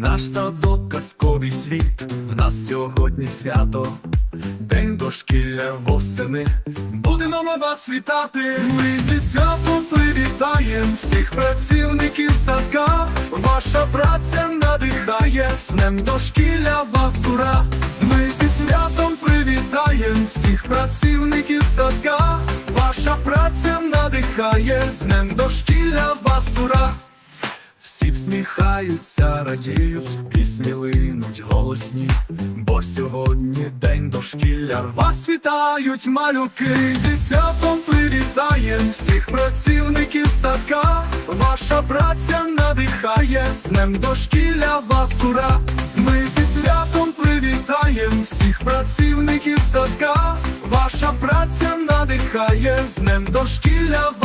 наш садок, казковий світ, в нас сьогодні свято, день дошкілля восени. Будемо ми вас вітати. Ми зі святом привітаєм всіх працівників садка. Ваша праця надихає, з дошкілля вас ура. Ми зі святом привітаєм всіх працівників садка. Ваша праця надихає, з дошкілля всміхаються, радіють, пісні линуть голосні, бо сьогодні день дошкілля. Вас вітають малюки, зі святом привітаєм всіх працівників садка. Ваша праця надихає, з днем дошкілля вас ура. Ми зі святом привітаєм всіх працівників садка. Ваша праця надихає, з днем дошкілля вас.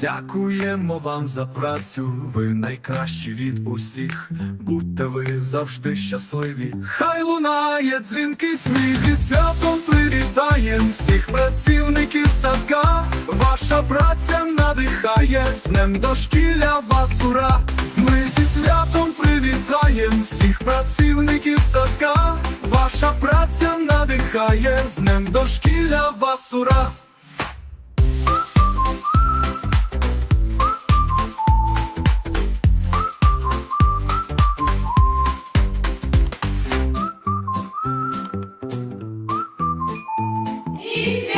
Дякуємо вам за працю, ви найкращі від усіх. Будьте ви завжди щасливі. Хай лунає дзвінкий сміх зі святом привітаєм всіх працівників садка. Ваша праця надихає, з днем дошкілля вас ура. Ми зі святом привітаєм всіх працівників садка. Ваша праця надихає, з днем дошкілля вас ура. Peace.